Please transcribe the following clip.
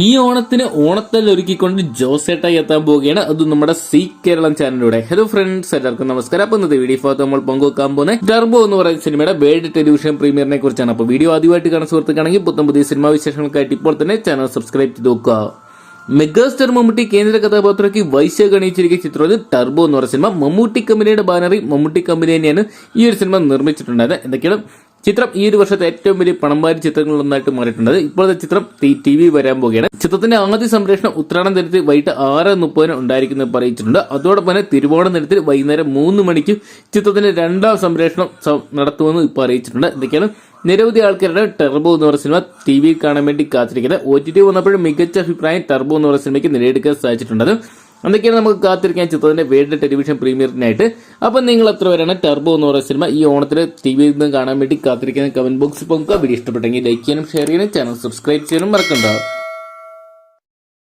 ഈ ഓണത്തിന് ഓണത്തൽ ഒരുക്കിക്കൊണ്ട് ജോസേട്ടായി എത്താൻ പോവുകയാണ്. അത് നമ്മുടെ സി കേരളം ചാനലിലൂടെ. ഹലോ ഫ്രണ്ട്സ് എല്ലാവർക്കും നമസ്കാരം. അപ്പൊ ഇന്നത്തെ വീഡിയോ നമ്മൾ പങ്കുവെക്കാൻ പോകുന്നത് ടർബോ എന്ന് പറയുന്ന സിനിമയുടെ വേൾഡ് ടെലിവിഷൻ പ്രീമിയറിനെ കുറിച്ചാണ്. അപ്പോൾ വീഡിയോ ആദ്യമായിട്ട് കാണാൻ സുഹൃത്തുക്കാണെങ്കിൽ പുത്തം പുതിയ സിനിമാ വിശേഷങ്ങൾക്കായിട്ട് ഇപ്പോൾ തന്നെ ചാനൽ സബ്സ്ക്രൈബ് ചെയ്ത് നോക്കുക. മെഗാസ്റ്റർ മമ്മൂട്ടി കേന്ദ്ര കഥാപാത്രയ്ക്ക് വൈശാഖ് അണിയിച്ചിരിക്കുന്ന ചിത്രത്തിൽ ടർബോ എന്ന് പറയുന്ന സിനിമ മമ്മൂട്ടി കമ്പനിയുടെ ബാനറി മമ്മൂട്ടി കമ്പനി തന്നെയാണ് ഈ ഒരു സിനിമ നിർമ്മിച്ചിട്ടുണ്ടായത് എന്തൊക്കെയാണ്? ചിത്രം ഈ ഒരു വർഷത്തെ ഏറ്റവും വലിയ പണംവാരി ചിത്രങ്ങളിലൊന്നായിട്ട് മാറിയിട്ടുണ്ട്. ഇപ്പോഴത്തെ ചിത്രം ടി വി വരാൻ പോവുകയാണ്. ചിത്രത്തിന്റെ ആദ്യ സംപ്രേഷണം ഉത്രാടം ദിനത്തിൽ വൈകിട്ട് ആറ് മുപ്പതിന് ഉണ്ടായിരിക്കുന്നത് പറയിച്ചിട്ടുണ്ട്. അതോടൊപ്പം തന്നെ തിരുവോണം ദിനത്തിൽ വൈകുന്നേരം മൂന്ന് മണിക്ക് ചിത്രത്തിന്റെ രണ്ടാം സംപ്രേഷണം നടത്തുമെന്ന് ഇപ്പോൾ അറിയിച്ചിട്ടുണ്ട്. എന്തൊക്കെയാണ് നിരവധി ആൾക്കാരുടെ ടെർബോ എന്ന് പറയുന്ന സിനിമ ടി വി കാണാൻ വേണ്ടി കാത്തിരിക്കുന്നത്. ഒ ടി ടി വന്നപ്പോഴും മികച്ച അഭിപ്രായം ടെർബോ എന്ന് പറയുന്ന സിനിമയ്ക്ക് നേടിയെടുക്കാൻ സാധിച്ചിട്ടുണ്ട് എന്തൊക്കെയാണ് നമുക്ക് കാത്തിരിക്കാൻ ചിത്രത്തിന്റെ വേൾഡ് ടെലിവിഷൻ പ്രീമിയറിനായിട്ട്. അപ്പൊ നിങ്ങൾ എത്ര പേരാണ് ടെർബോ എന്ന് പറയുന്ന സിനിമ ഈ ഓണത്തിൽ ടി വിയിൽ നിന്ന് കാണാൻ വേണ്ടി കാത്തിരിക്കുന്ന കമന്റ് ബോക്സിൽ പോകുക. വീഡിയോ ഇഷ്ടപ്പെട്ടെങ്കിൽ ലൈക്ക് ചെയ്യാനും ഷെയർ ചെയ്യാനും ചാനൽ സബ്സ്ക്രൈബ് ചെയ്യാനും മറക്കണ്ട.